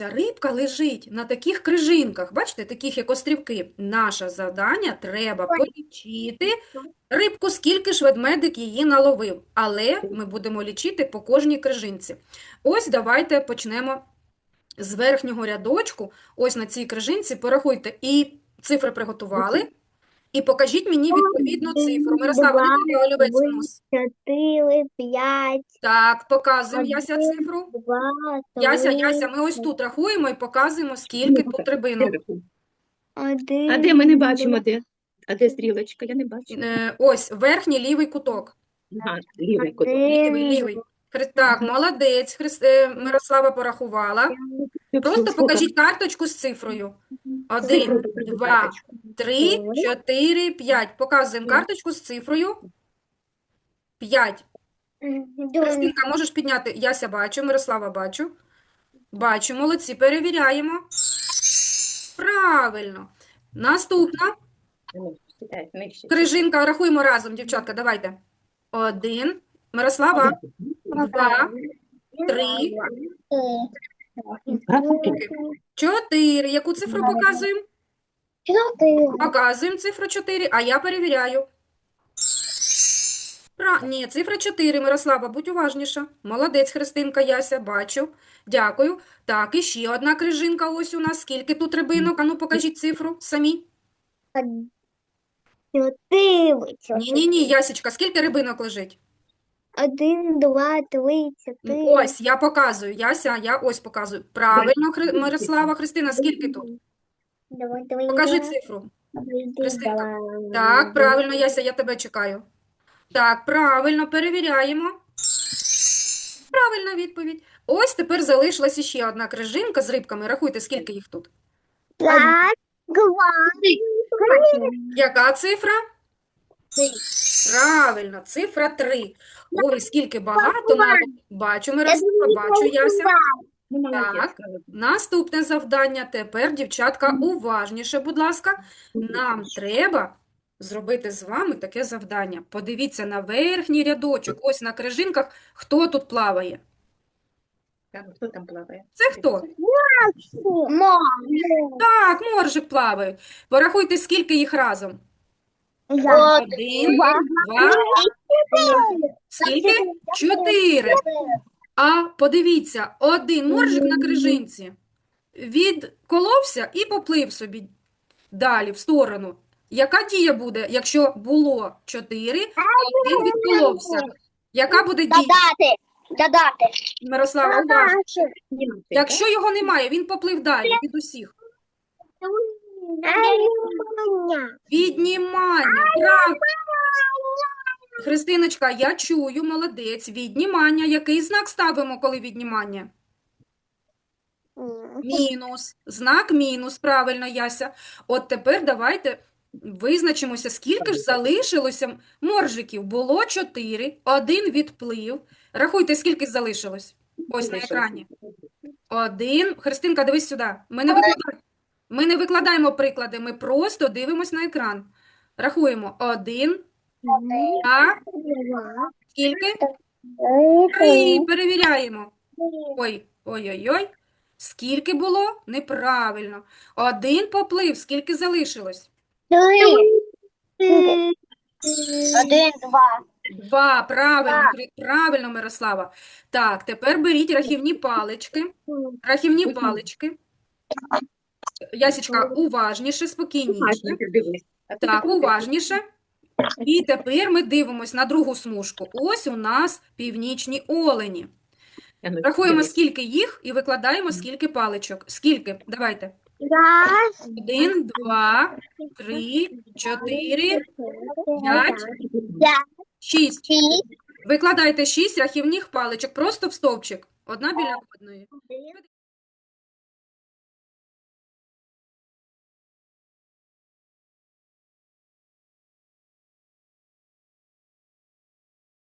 Ця рибка лежить на таких крижинках, бачите, таких як острівки. Наше завдання треба полічити рибку, скільки ж ведмедик її наловив. Але ми будемо лічити по кожній крижинці. Ось давайте почнемо з верхнього рядочку. Ось на цій крижинці порахуйте і цифри приготували. І покажіть мені відповідну цифру. Мирослава, два, де олівець нос? Чотири, п'ять, Так, показуємо Яся цифру. два, Яся, три, Яся, ми ось тут рахуємо і показуємо, скільки тут рибинок. один, А де ми не бачимо, де? А де стрілочка? Я не бачу. Е, Ось верхній лівий куток. Ага, лівий кут. Лівий, лівий. Хри- Так, молодець. Хрис- е, Мирослава порахувала. Просто покажіть карточку з цифрою. Один, два, три, чотири, п'ять. Показуємо карточку з цифрою. П'ять. Один. Христинка, можеш підняти? Яся бачу, Мирослава бачу. Бачу, молодці, перевіряємо. Правильно. Наступна. Крижинка, рахуємо разом, дівчатка, давайте. Один. Мирослава, два, три, чотири. Яку цифру показуємо? Чотири. Показуємо цифру 4, а я перевіряю. Пра... Ні, цифра 4, Мирослава, будь уважніша. Молодець, Христинка, Яся, бачу. Дякую. Так, і ще одна крижинка ось у нас. Скільки тут рибинок? Ану, покажіть цифру самі. Чотири. Ні-ні-ні, Ясічка, скільки рибинок лежить? Один, два, три, чотири. Ось, я показую. Яся, я ось показую. Правильно, Хри... Мирослава, Христина, скільки тут? Покажи цифру. Давай, Так, правильно, Яся, я тебе чекаю. Так, правильно, перевіряємо. Правильна відповідь. Ось тепер залишилася ще одна крижинка з рибками. Рахуйте, скільки їх тут. П'ять, два, три. Яка цифра? Три. Правильно, цифра 3. Ой, скільки багато. Бачу, Мирослава, бачу, Яся. Так. Наступне завдання. Тепер, дівчатка, уважніше, будь ласка. Нам треба зробити з вами таке завдання. Подивіться на верхній рядочок. Ось на крижинках. Хто тут плаває? Хто там плаває? Це хто? Так, моржик плаває. Порахуйте, скільки їх разом. Один, два, скільки? Чотири. А подивіться, один моржик на крижинці відколовся і поплив собі далі в сторону. Яка дія буде, якщо було чотири, а один відколовся? Яка буде дія? Додати. Додати. Мирослава, уважно. Якщо його немає, він поплив далі від усіх. Віднімання. Прав... Христиночка, я чую, молодець. Віднімання. Який знак ставимо, коли віднімання? Мінус. Знак мінус. Правильно, Яся. От тепер давайте визначимося, скільки ж залишилося моржиків. Було чотири, один відплив. Рахуйте, скільки залишилось. Ось на екрані. Один. Христинка, дивись сюди. Ми не викладаємо, ми не викладаємо приклади, ми просто дивимось на екран. Рахуємо. Один, два, скільки? Три. Перевіряємо. Ой, ой-ой-ой. Скільки було? Неправильно. Один поплив. Скільки залишилось? Один, два. Два. Правильно, правильно, Мирослава. Так, тепер беріть рахівні палички. Рахівні палички. Ясічка, уважніше, спокійніше. Так, уважніше. І тепер ми дивимось на другу смужку. Ось у нас північні олені. Рахуємо, скільки їх, і викладаємо, скільки паличок. Скільки? Давайте. Раз, Один, два, три, чотири, п'ять, шість, Викладайте шість рахівних паличок просто в стовпчик. Одна біля одної.